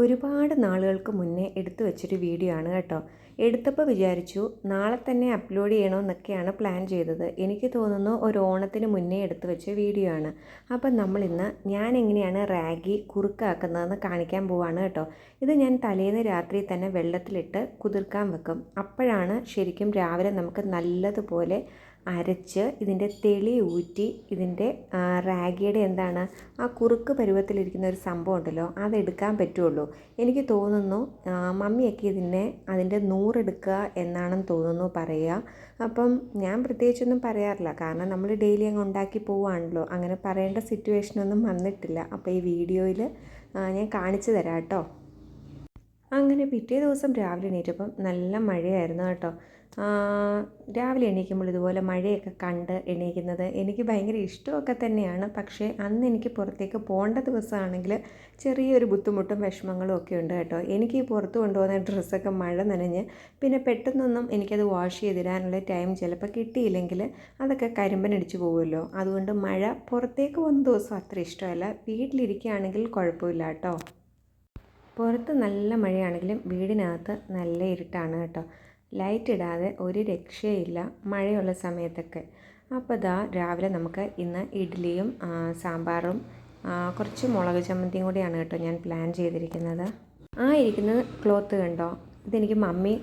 ഒരുപാട് നാളുകൾക്ക് മുന്നേ എടുത്തു വെച്ചൊരു വീഡിയോ ആണ് കേട്ടോ. എടുത്തപ്പോൾ വിചാരിച്ചു നാളെ തന്നെ അപ്ലോഡ് ചെയ്യണമെന്നൊക്കെയാണ് പ്ലാൻ ചെയ്തത്. എനിക്ക് തോന്നുന്നു ഒരു ഓണത്തിന് മുന്നേ എടുത്തു വെച്ച വീഡിയോ ആണ്. അപ്പം നമ്മളിന്ന് ഞാൻ എങ്ങനെയാണ് റാഗി കുറുക്കാക്കുന്നതെന്ന് കാണിക്കാൻ പോവാണ് കേട്ടോ. ഇത് ഞാൻ തലേന്ന് രാത്രി തന്നെ വെള്ളത്തിലിട്ട് കുതിർക്കാൻ വെക്കും. അപ്പോഴാണ് ശരിക്കും രാവിലെ നമുക്ക് നല്ലതുപോലെ അരച്ച് ഇതിന്റെ തെളി ഊറ്റി ഇതിന്റെ റാഗിയുടെ എന്താണ് ആ കുറുക്ക് പരുവത്തിലിരിക്കുന്ന ഒരു സംഭവം ഉണ്ടല്ലോ അതെടുക്കാൻ പറ്റുള്ളൂ. എനിക്ക് തോന്നുന്നു മമ്മിയൊക്കെ ഇതിനെ അതിന്റെ നൂറെടുക്കുക എന്നാണെന്ന് തോന്നുന്നു പറയുക. അപ്പം ഞാൻ പ്രത്യേകിച്ചൊന്നും പറയാറില്ല. കാരണം നമ്മൾ ഡെയിലി അങ്ങ് ഉണ്ടാക്കി പോവുകയാണല്ലോ അങ്ങനെ പറയേണ്ട സിറ്റുവേഷനൊന്നും വന്നിട്ടില്ല. അപ്പോൾ ഈ വീഡിയോയിൽ ഞാൻ കാണിച്ചു തരാം കേട്ടോ. അങ്ങനെ പിറ്റേ ദിവസം രാവിലെ എണീറ്റപ്പം നല്ല മഴയായിരുന്നു കേട്ടോ. രാവിലെ എണീക്കുമ്പോൾ ഇതുപോലെ മഴയൊക്കെ കണ്ട് എണീക്കുന്നത് എനിക്ക് ഭയങ്കര ഇഷ്ടമൊക്കെ തന്നെയാണ്. പക്ഷേ അന്ന് എനിക്ക് പുറത്തേക്ക് പോകേണ്ട ദിവസമാണെങ്കിൽ ചെറിയൊരു ബുദ്ധിമുട്ടും വിഷമങ്ങളും ഒക്കെ ഉണ്ട് കേട്ടോ. എനിക്ക് ഈ പുറത്ത് കൊണ്ടുപോകുന്ന ഡ്രസ്സൊക്കെ മഴ നനഞ്ഞ് പിന്നെ പെട്ടെന്നൊന്നും എനിക്കത് വാഷ് ചെയ്തിടാനുള്ള ടൈം ചിലപ്പോൾ കിട്ടിയില്ലെങ്കിൽ അതൊക്കെ കരിമ്പനടിച്ച് പോകുമല്ലോ. അതുകൊണ്ട് മഴ പുറത്തേക്ക് പോകുന്ന ദിവസം അത്ര ഇഷ്ടമല്ല. വീട്ടിലിരിക്കുകയാണെങ്കിൽ കുഴപ്പമില്ല കേട്ടോ. പുറത്ത് നല്ല മഴയാണെങ്കിലും വീടിനകത്ത് നല്ല ഇരുട്ടാണ് കേട്ടോ. ലൈറ്റ് ഇടാതെ ഒരു രക്ഷയില്ല. മഴയുള്ള സമയത്തൊക്കെ. അപ്പോൾ ഇതാ രാവിലെ നമുക്ക് ഇന്ന് ഇഡ്ഡലിയും സാമ്പാറും കുറച്ച് മുളക് ചമ്മന്തിയും കൂടിയാണ് കേട്ടോ ഞാൻ പ്ലാൻ ചെയ്തിരിക്കുന്നത്. ആ ഇരിക്കുന്ന ക്ലോത്ത് കണ്ടോ? ഇതെനിക്ക് മമ്മി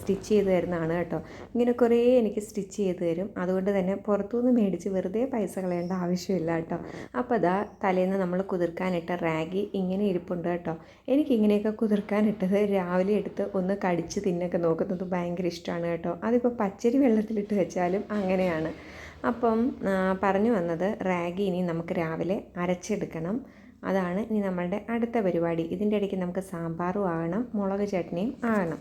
സ്റ്റിച്ച് ചെയ്ത് തരുന്നതാണ് കേട്ടോ. ഇങ്ങനെ കുറേ എനിക്ക് സ്റ്റിച്ച് ചെയ്ത് തരും. അതുകൊണ്ട് തന്നെ പുറത്തുനിന്ന് മേടിച്ച് വെറുതെ പൈസ കളയേണ്ട ആവശ്യമില്ല കേട്ടോ. അപ്പോൾ അതാ തലേന്ന് നമ്മൾ കുതിർക്കാനിട്ട റാഗി ഇങ്ങനെ ഇരിപ്പുണ്ട് കേട്ടോ. എനിക്ക് ഇങ്ങനെയൊക്കെ കുതിർക്കാനിട്ടത് രാവിലെ എടുത്ത് ഒന്ന് കടിച്ച് തിന്നൊക്കെ നോക്കുന്നത് ഭയങ്കര ഇഷ്ടമാണ് കേട്ടോ. അതിപ്പോൾ പച്ചരി വെള്ളത്തിലിട്ട് വെച്ചാലും അങ്ങനെയാണ്. അപ്പം പറഞ്ഞു വന്നത് റാഗി ഇനി നമുക്ക് രാവിലെ അരച്ചെടുക്കണം. അതാണ് ഇനി നമ്മളുടെ അടുത്ത പരിപാടി. ഇതിന്റെ ഇടയ്ക്ക് നമുക്ക് സാമ്പാറും ആകണം മുളക് ചട്നിയും ആകണം.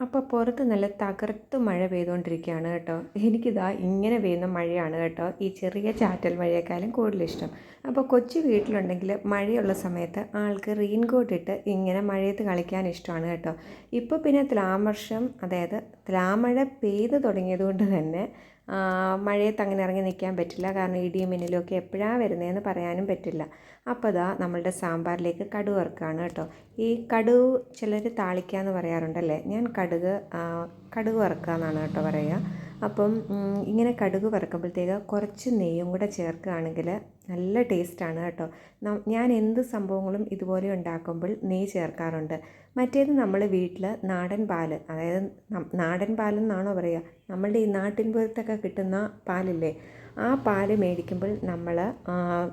അപ്പോൾ പുറത്ത് നല്ല തകർത്ത് മഴ പെയ്തുകൊണ്ടിരിക്കുകയാണ് കേട്ടോ. എനിക്കിതാ ഇങ്ങനെ പെയ്യുന്ന മഴയാണ് കേട്ടോ. ഈ ചെറിയ ചാറ്റൽ മഴയേക്കാളും കൂടുതൽ ഇഷ്ടം അപ്പോൾ കൊച്ചു വീട്ടിലുണ്ടെങ്കിൽ മഴയുള്ള സമയത്ത് ആൾക്ക് റെയിൻ കോട്ട് ഇട്ട് ഇങ്ങനെ മഴയത്ത് കളിക്കാൻ ഇഷ്ടമാണ് കേട്ടോ. ഇപ്പോൾ പിന്നെ ത്രാമർഷം അതായത് ത്രാമഴ പെയ്ത് തുടങ്ങിയതുകൊണ്ട് തന്നെ മഴയത്ത് അങ്ങനെ ഇറങ്ങി നിൽക്കാൻ പറ്റില്ല. കാരണം ഇടിയും മിന്നലും ഒക്കെ എപ്പോഴാണ് വരുന്നതെന്ന് പറയാനും പറ്റില്ല. അപ്പോൾ അതാ നമ്മളുടെ സാമ്പാറിലേക്ക് കടുക് വറുക്കുകയാണ് കേട്ടോ. ഈ കടുക് ചിലർ താളിക്കുക എന്ന് പറയാറുണ്ടല്ലേ? ഞാൻ കടുക് കടുക് വറുക്കുക എന്നാണ് കേട്ടോ പറയുക. അപ്പം ഇങ്ങനെ കടുക് വറക്കുമ്പോഴത്തേക്ക് കുറച്ച് നെയ്യും കൂടെ ചേർക്കുകയാണെങ്കിൽ നല്ല ടേസ്റ്റാണ് കേട്ടോ. ഞാൻ എന്ത് സംഭവങ്ങളും ഇതുപോലെ ഉണ്ടാക്കുമ്പോൾ നെയ്യ് ചേർക്കാറുണ്ട്. മറ്റേത് നമ്മൾ വീട്ടിൽ നാടൻ പാൽ അതായത് നാടൻ പാലെന്നാണോ പറയുക? നമ്മളുടെ ഈ നാട്ടിൻപുറത്തൊക്കെ കിട്ടുന്ന പാലില്ലേ? ആ പാൽ മേടിക്കുമ്പോൾ നമ്മൾ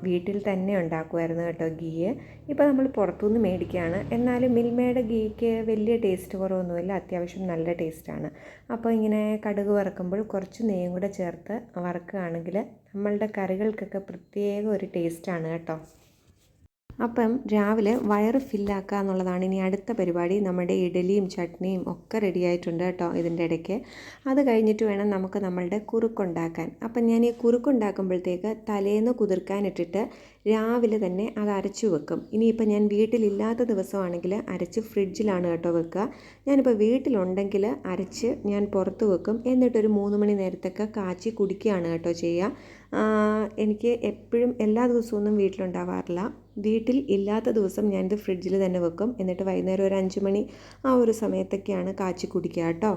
വീട്ടിൽ തന്നെ ഉണ്ടാക്കുമായിരുന്നു കേട്ടോ ഗീ. ഇപ്പോൾ നമ്മൾ പുറത്തുനിന്ന് മേടിക്കുകയാണ്. എന്നാലും മിൽമയുടെ ഗീക്ക് വലിയ ടേസ്റ്റ് കുറവൊന്നുമില്ല. അത്യാവശ്യം നല്ല ടേസ്റ്റാണ്. അപ്പോൾ ഇങ്ങനെ കടുക് വറക്കുമ്പോൾ കുറച്ച് നെയ്യും കൂടെ ചേർത്ത് വറക്കുകയാണെങ്കിൽ നമ്മളുടെ കറികൾക്കൊക്കെ പ്രത്യേക ഒരു ടേസ്റ്റാണ് കേട്ടോ. അപ്പം രാവിലെ വയറ് ഫില്ലാക്കുക എന്നുള്ളതാണ്. ഇനി അടുത്ത പരിപാടി നമ്മുടെ ഇഡലിയും ചട്നിയും ഒക്കെ റെഡി ആയിട്ടുണ്ട് കേട്ടോ ഇതിന്റെ ഇടയ്ക്ക്. അത് കഴിഞ്ഞിട്ട് വേണം നമുക്ക് നമ്മളുടെ കുറുക്കുണ്ടാക്കാൻ. അപ്പം ഞാൻ ഈ കുറുക്കുണ്ടാക്കുമ്പോഴത്തേക്ക് തലേന്ന് കുതിർക്കാനിട്ടിട്ട് രാവിലെ തന്നെ അത് അരച്ചു വെക്കും. ഇനിയിപ്പോൾ ഞാൻ വീട്ടിലില്ലാത്ത ദിവസമാണെങ്കിൽ അരച്ച് ഫ്രിഡ്ജിലാണ് കേട്ടോ വെക്കുക. ഞാനിപ്പോൾ വീട്ടിലുണ്ടെങ്കിൽ അരച്ച് ഞാൻ പുറത്ത് വെക്കും. എന്നിട്ടൊരു മൂന്ന് മണി നേരത്തൊക്കെ കാച്ചി കുടിക്കുകയാണ് കേട്ടോ ചെയ്യുക. എനിക്ക് എപ്പോഴും എല്ലാ ദിവസമൊന്നും വീട്ടിലുണ്ടാവാറില്ല. വീട്ടിൽ ഇല്ലാത്ത ദിവസം ഞാനിത് ഫ്രിഡ്ജിൽ തന്നെ വെക്കും. എന്നിട്ട് വൈകുന്നേരം ഒരു അഞ്ച് മണി ആ ഒരു സമയത്തൊക്കെയാണ് കാച്ചി കുടിക്കുക കേട്ടോ.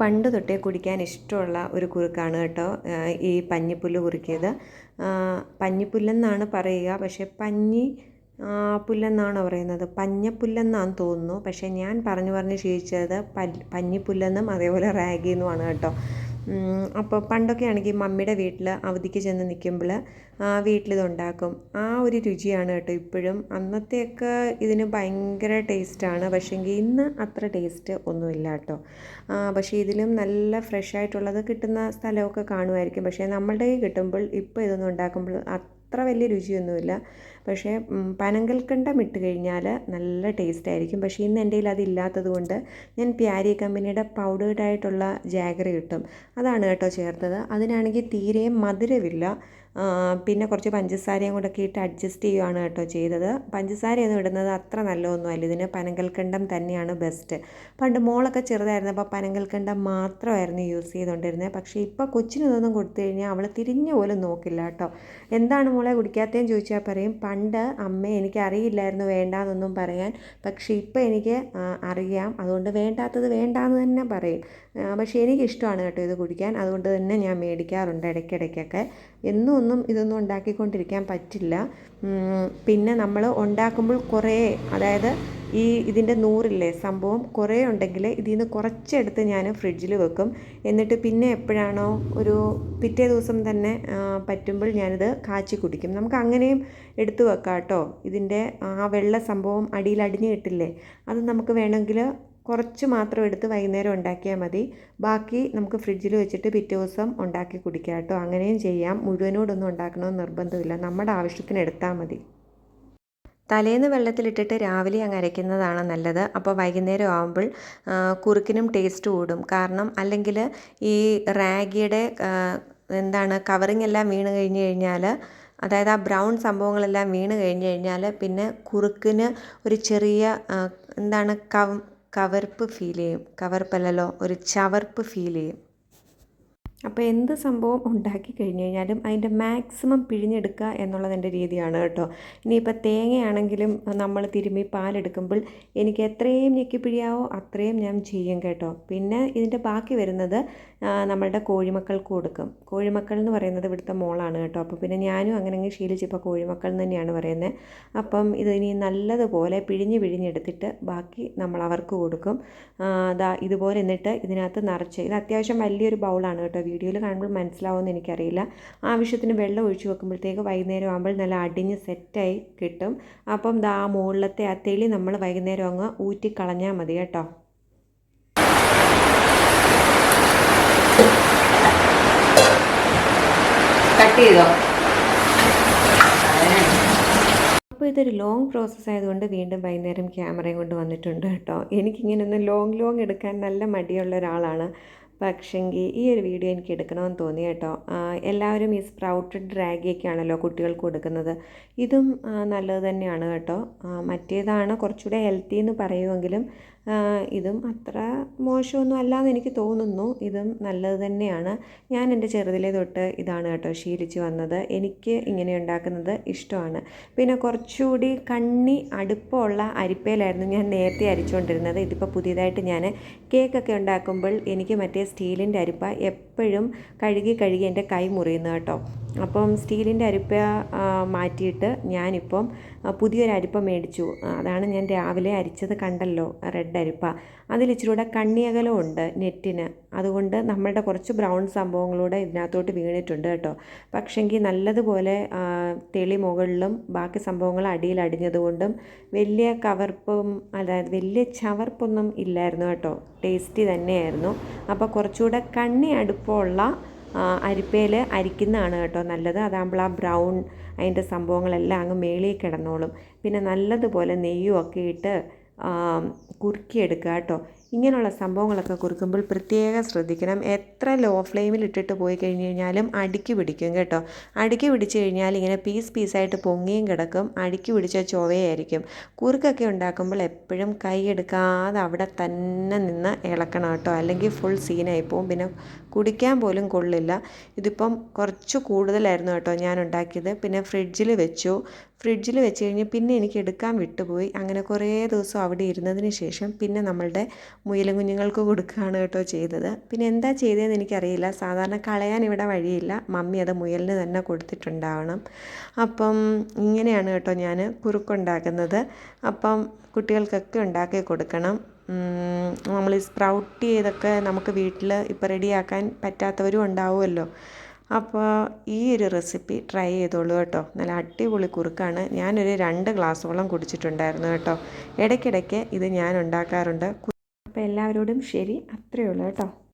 പണ്ട് തൊട്ടേ കുടിക്കാൻ ഇഷ്ടമുള്ള ഒരു കുറുക്കാണ് കേട്ടോ ഈ പഞ്ഞിപ്പുല്ല് കുറുക്കിയത്. പഞ്ഞിപ്പുല്ലെന്നാണ് പറയുക പക്ഷേ പഞ്ഞി പുല്ലെന്നാണോ പറയുന്നത്? പഞ്ഞപ്പുല്ലെന്നാണ് തോന്നുന്നു. പക്ഷേ ഞാൻ പറഞ്ഞു പറഞ്ഞ് ശീലിച്ചത് പഞ്ഞിപ്പുല്ലെന്നും അതേപോലെ റാഗിന്നുമാണ് കേട്ടോ. അപ്പോൾ പണ്ടൊക്കെ ആണെങ്കിൽ മമ്മിയുടെ വീട്ടിൽ അവധിക്ക് ചെന്ന് നിൽക്കുമ്പോൾ ആ വീട്ടിലിതുണ്ടാക്കും. ആ ഒരു രുചിയാണ് കേട്ടോ ഇപ്പോഴും. അന്നത്തെയൊക്കെ ഇതിന് ഭയങ്കര ടേസ്റ്റാണ്. പക്ഷേങ്കിൽ ഇന്ന് അത്ര ടേസ്റ്റ് ഒന്നുമില്ല കേട്ടോ. പക്ഷേ ഇതിലും നല്ല ഫ്രഷ് ആയിട്ടുള്ളത് കിട്ടുന്ന സ്ഥലമൊക്കെ കാണുമായിരിക്കും. പക്ഷേ നമ്മളുടെ കിട്ടുമ്പോൾ ഇപ്പോൾ ഇതൊന്നും ഉണ്ടാക്കുമ്പോൾ അത്ര വലിയ രുചിയൊന്നുമില്ല. പക്ഷേ പനങ്കൽക്കണ്ടം ഇട്ട് കഴിഞ്ഞാൽ നല്ല ടേസ്റ്റ് ആയിരിക്കും പക്ഷേ ഇന്ന് എന്റെ കയ്യിൽ അതില്ലാത്തത് കൊണ്ട് ഞാൻ പ്യാരി കമ്പനിയുടെ പൗഡേർഡ് ആയിട്ടുള്ള ജാഗറി കിട്ടും. അതാണ് കേട്ടോ ചേർത്തത്. അതിനാണെങ്കിൽ തീരെ മധുരമില്ല. പിന്നെ കുറച്ച് പഞ്ചസാരയും കൂടെ ഒക്കെ ഇട്ട് അഡ്ജസ്റ്റ് ചെയ്യുകയാണ് കേട്ടോ ചെയ്തത്. പഞ്ചസാരയൊന്നും ഇടുന്നത് അത്ര നല്ലതൊന്നുമല്ല. ഇതിന് പനങ്കൽക്കണ്ടം തന്നെയാണ് ബെസ്റ്റ് പണ്ട് മോളൊക്കെ ചെറുതായിരുന്നപ്പോൾ പനങ്കൽക്കണ്ടം മാത്രമായിരുന്നു യൂസ് ചെയ്തുകൊണ്ടിരുന്നത് പക്ഷേ ഇപ്പോൾ കൊച്ചിന് ഇതൊന്നും കൊടുത്തു കഴിഞ്ഞാൽ അവൾ തിരിഞ്ഞു പോലും നോക്കില്ല കേട്ടോ. എന്താണ് മോളെ കുടിക്കാത്തതെന്ന് ചോദിച്ചാൽ പറയും പണ്ട് അമ്മ എനിക്ക് അറിയില്ലായിരുന്നു വേണ്ടാന്നൊന്നും പറയാൻ. പക്ഷേ ഇപ്പോൾ എനിക്ക് അറിയാം. അതുകൊണ്ട് വേണ്ടാത്തത് വേണ്ടാന്ന് തന്നെ പറയും. പക്ഷേ എനിക്കിഷ്ടമാണ് കേട്ടോ ഇത് കുടിക്കാൻ. അതുകൊണ്ട് തന്നെ ഞാൻ മേടിക്കാറുണ്ട് ഇടയ്ക്കിടയ്ക്കൊക്കെ. എന്നും ഒന്നും ഇതൊന്നും ഉണ്ടാക്കിക്കൊണ്ടിരിക്കാൻ പറ്റില്ല. പിന്നെ നമ്മൾ ഉണ്ടാക്കുമ്പോൾ കുറേ അതായത് ഈ ഇതിന്റെ നൂറില്ലേ സംഭവം കുറേ ഉണ്ടെങ്കിൽ ഇതിൽ നിന്ന് കുറച്ചെടുത്ത് ഞാൻ ഫ്രിഡ്ജിൽ വെക്കും. എന്നിട്ട് പിന്നെ എപ്പോഴാണോ ഒരു പിറ്റേ ദിവസം തന്നെ പറ്റുമ്പോൾ ഞാനിത് കാച്ചി കുടിക്കും. നമുക്ക് അങ്ങനെയും എടുത്തു വെക്കാം കേട്ടോ ഇതിന്റെ ആ വെള്ള സംഭവം അടിയിൽ അടിഞ്ഞു കിട്ടില്ലേ? അത് നമുക്ക് വേണമെങ്കിൽ കുറച്ച് മാത്രം എടുത്ത് വൈകുന്നേരം ഉണ്ടാക്കിയാൽ മതി. ബാക്കി നമുക്ക് ഫ്രിഡ്ജിൽ വെച്ചിട്ട് പിറ്റേ ദിവസം ഉണ്ടാക്കി കുടിക്കാം കേട്ടോ. അങ്ങനെയും ചെയ്യാം. മുഴുവനോടൊന്നും ഉണ്ടാക്കണമെന്ന് നിർബന്ധമില്ല. നമ്മുടെ ആവശ്യത്തിന് എടുത്താൽ മതി. തലേന്ന് വെള്ളത്തിലിട്ടിട്ട് രാവിലെ അങ്ങ് അരയ്ക്കുന്നതാണ് നല്ലത്. അപ്പോൾ വൈകുന്നേരം ആകുമ്പോൾ കുറുക്കിനും ടേസ്റ്റ് കൂടും. കാരണം അല്ലെങ്കിൽ ഈ റാഗിയുടെ എന്താണ് കവറിങ് എല്ലാം വീണ് കഴിഞ്ഞ് കഴിഞ്ഞാൽ അതായത് ആ ബ്രൗൺ സംഭവങ്ങളെല്ലാം വീണ് കഴിഞ്ഞ് കഴിഞ്ഞാൽ പിന്നെ കുറുക്കിന് ഒരു ചെറിയ എന്താണ് കവ് കവർപ്പ് ഫീൽ ചെയ്യും. കവർപ്പല്ലല്ലോ ഒരു ചവർപ്പ് ഫീൽ ചെയ്യും. അപ്പോൾ എന്ത് സംഭവം ഉണ്ടാക്കി കഴിഞ്ഞ് കഴിഞ്ഞാലും അതിന്റെ മാക്സിമം പിഴിഞ്ഞെടുക്കുക എന്നുള്ളത് എന്റെ രീതിയാണ് കേട്ടോ. ഇനിയിപ്പോൾ തേങ്ങയാണെങ്കിലും നമ്മൾ തിരുമ്മി പാലെടുക്കുമ്പോൾ എനിക്ക് എത്രയും ഞെക്കി പിഴിയാവോ അത്രയും ഞാൻ ചെയ്യും കേട്ടോ. പിന്നെ ഇതിന്റെ ബാക്കി വരുന്നത് നമ്മളുടെ കോഴിമക്കൾക്ക് കൊടുക്കും. കോഴിമക്കൾ എന്ന് പറയുന്നത് ഇവിടുത്തെ മോളാണ് കേട്ടോ. അപ്പോൾ പിന്നെ ഞാനും അങ്ങനെ ശീലിച്ചപ്പോൾ കോഴിമക്കൾ എന്ന് തന്നെയാണ് പറയുന്നത്. അപ്പം ഇത് ഇനി നല്ലതുപോലെ പിഴിഞ്ഞ് പിഴിഞ്ഞെടുത്തിട്ട് ബാക്കി നമ്മൾ അവർക്ക് കൊടുക്കും. ഇതുപോലെ എന്നിട്ട് ഇതിനകത്ത് നിറച്ച്. ഇത് അത്യാവശ്യം വലിയൊരു ബൗളാണ് കേട്ടോ വീഡിയോയിൽ കാണുമ്പോൾ മനസ്സിലാവുമെന്ന് എനിക്കറിയില്ല. ആവശ്യത്തിന് വെള്ളം ഒഴിച്ച് വെക്കുമ്പോഴത്തേക്ക് വൈകുന്നേരം ആകുമ്പോൾ നല്ല അടിഞ്ഞ് സെറ്റായി കിട്ടും. അപ്പം ആ മുകളിലത്തെ ആ തെളി നമ്മൾ വൈകുന്നേരം അങ്ങ് ഊറ്റിക്കളഞ്ഞാൽ മതി കേട്ടോ. കട്ട് ചെയ്തോ? അപ്പോൾ ഇതൊരു ലോങ് പ്രോസസ്സ് ആയതുകൊണ്ട് വീണ്ടും വൈകുന്നേരം ക്യാമറയും കൊണ്ട് വന്നിട്ടുണ്ട് കേട്ടോ. എനിക്കിങ്ങനെ ഒന്ന് ലോങ് ലോങ് എടുക്കാൻ നല്ല മടിയുള്ള ഒരാളാണ്. പക്ഷെങ്കിൽ ഈ ഒരു വീഡിയോ എനിക്ക് എടുക്കണമെന്ന് തോന്നി കേട്ടോ. എല്ലാവരും ഈ സ്പ്രൗട്ടഡ് ഡ്രാഗിയൊക്കെയാണല്ലോ കുട്ടികൾക്ക് കൊടുക്കുന്നത്. ഇതും നല്ലത് തന്നെയാണ് കേട്ടോ. മറ്റേതാണ് കുറച്ചുകൂടെ ഹെൽത്തി എന്ന് പറയുമെങ്കിലും ഇതും അത്ര മോശമൊന്നും അല്ലാന്ന് എനിക്ക് തോന്നുന്നു. ഇതും നല്ലത് തന്നെയാണ്. ഞാൻ എന്റെ ചെറുതിലേ തൊട്ട് ഇതാണ് കേട്ടോ ശീലിച്ച് വന്നത്. എനിക്ക് ഇങ്ങനെ ഉണ്ടാക്കുന്നത് ഇഷ്ടമാണ്. പിന്നെ കുറച്ചുകൂടി കണ്ണി അടുപ്പമുള്ള അരിപ്പയിലായിരുന്നു ഞാൻ നേരത്തെ അരിച്ചുകൊണ്ടിരുന്നത്. ഇതിപ്പോൾ പുതിയതായിട്ട് ഞാൻ കേക്കൊക്കെ ഉണ്ടാക്കുമ്പോൾ എനിക്ക് മറ്റേ സ്റ്റീലിന്റെ അരിപ്പ എപ്പോഴും കഴുകി കഴുകി എന്റെ കൈ മുറിയുന്നു കേട്ടോ. അപ്പം സ്റ്റീലിന്റെ അരിപ്പ മാറ്റിയിട്ട് ഞാനിപ്പം പുതിയൊരു അരിപ്പ മേടിച്ചു. അതാണ് ഞാൻ രാവിലെ അരിച്ചത് കണ്ടല്ലോ റെഡ് അതിൽ ഇച്ചിരി ഉണ്ട് നെറ്റിന്. അതുകൊണ്ട് നമ്മളുടെ കുറച്ച് ബ്രൗൺ സംഭവങ്ങളൂടെ ഇതിനകത്തോട്ട് വീണിട്ടുണ്ട് കേട്ടോ. പക്ഷെങ്കിൽ നല്ലതുപോലെ തെളി മുകളിലും ബാക്കി സംഭവങ്ങൾ അടിയിൽ അടിഞ്ഞതുകൊണ്ടും വലിയ കവർപ്പും അതായത് വലിയ ചവർപ്പൊന്നും ഇല്ലായിരുന്നു കേട്ടോ. ടേസ്റ്റി തന്നെയായിരുന്നു. അപ്പോൾ കുറച്ചുകൂടെ കണ്ണി അടുപ്പമുള്ള അരിപ്പയിൽ അരിക്കുന്നതാണ് കേട്ടോ നല്ലത്. അതാകുമ്പോൾ ആ ബ്രൗൺ അതിന്റെ സംഭവങ്ങളെല്ലാം അങ്ങ് മേളിൽ കിടന്നോളും. പിന്നെ നല്ലതുപോലെ നെയ്യും ഒക്കെ ഇട്ട് കുറുക്കിയെടുക്കുക കേട്ടോ. ഇങ്ങനെയുള്ള സംഭവങ്ങളൊക്കെ കുറുക്കുമ്പോൾ പ്രത്യേകം ശ്രദ്ധിക്കണം. എത്ര ലോ ഫ്ലെയിമിൽ ഇട്ടിട്ട് പോയി കഴിഞ്ഞ് കഴിഞ്ഞാലും അടുക്കി പിടിക്കും കേട്ടോ. അടുക്കി പിടിച്ച് കഴിഞ്ഞാൽ ഇങ്ങനെ പീസ് പീസായിട്ട് പൊങ്ങിയും കിടക്കും. അടുക്കി പിടിച്ച ചൊവയായിരിക്കും. കുറുക്കൊക്കെ ഉണ്ടാക്കുമ്പോൾ എപ്പോഴും കൈ എടുക്കാതെ അവിടെ തന്നെ നിന്ന് ഇളക്കണം കേട്ടോ. അല്ലെങ്കിൽ ഫുൾ സീനായി പോവും. പിന്നെ കുടിക്കാൻ പോലും കൊള്ളില്ല. ഇതിപ്പം കുറച്ച് കൂടുതലായിരുന്നു കേട്ടോ ഞാൻ ഉണ്ടാക്കിയത്. പിന്നെ ഫ്രിഡ്ജിൽ വെച്ചു. ഫ്രിഡ്ജിൽ വെച്ച് കഴിഞ്ഞ് പിന്നെ എനിക്ക് എടുക്കാൻ വിട്ടുപോയി. അങ്ങനെ കുറേ ദിവസം അവിടെ ഇരുന്നതിന് ശേഷം പിന്നെ നമ്മളുടെ മുയലും കുഞ്ഞുങ്ങൾക്ക് കൊടുക്കുകയാണ് കേട്ടോ ചെയ്തത്. പിന്നെ എന്താ ചെയ്തതെന്ന് എനിക്കറിയില്ല. സാധാരണ കളയാൻ ഇവിടെ വഴിയില്ല. മമ്മി അത് മുയലിന് തന്നെ കൊടുത്തിട്ടുണ്ടാവണം. അപ്പം ഇങ്ങനെയാണ് കേട്ടോ ഞാൻ കുറുക്കുണ്ടാക്കുന്നത്. അപ്പം കുട്ടികൾക്കൊക്കെ ഉണ്ടാക്കി കൊടുക്കണം. നമ്മൾ സ്പ്രൗട്ട് ചെയ്തൊക്കെ നമുക്ക് വീട്ടിൽ ഇപ്പോൾ റെഡിയാക്കാൻ പറ്റാത്തവരും ഉണ്ടാവുമല്ലോ. അപ്പോൾ ഈ ഒരു റെസിപ്പി ട്രൈ ചെയ്തോളൂ കേട്ടോ. നല്ല അടിപൊളി കുറുക്കാണ്. ഞാനൊരു രണ്ട് ഗ്ലാസ്സോളം കുടിച്ചിട്ടുണ്ടായിരുന്നു കേട്ടോ. ഇടയ്ക്കിടയ്ക്ക് ഇത് ഞാൻ ഉണ്ടാക്കാറുണ്ട്. അപ്പോൾ എല്ലാവരോടും ശരി. അത്രയേ ഉള്ളൂ കേട്ടോ.